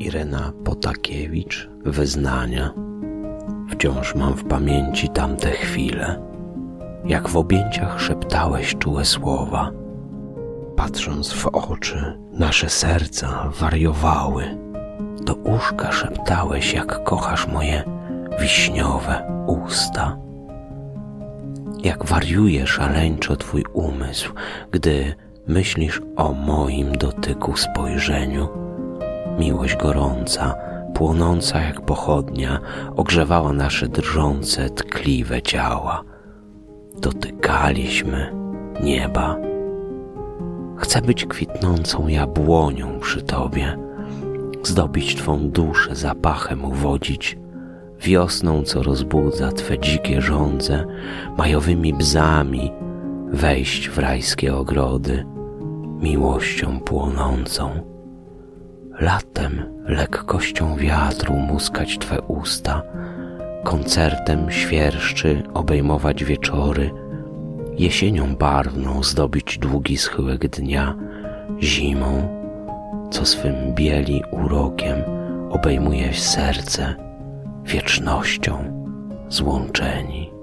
Irena Potakiewicz Wyznania. Wciąż mam w pamięci tamte chwile Jak w objęciach szeptałeś czułe słowa. Patrząc w oczy nasze serca wariowały. Do uszka szeptałeś jak kochasz moje wiśniowe usta. Jak wariuje szaleńczo twój umysł, gdy myślisz o moim dotyku spojrzeniu. Miłość gorąca, płonąca jak pochodnia, ogrzewała nasze drżące, tkliwe ciała. Dotykaliśmy nieba. Chcę być kwitnącą jabłonią przy tobie, zdobić twą duszę zapachem uwodzić, wiosną, co rozbudza Twe dzikie żądze, majowymi bzami wejść w rajskie ogrody, miłością płonącą. Latem lekkością wiatru muskać Twe usta, koncertem świerszczy obejmować wieczory, jesienią barwną zdobić długi schyłek dnia, zimą, co swym bieli urokiem obejmuje serce wiecznością złączeni.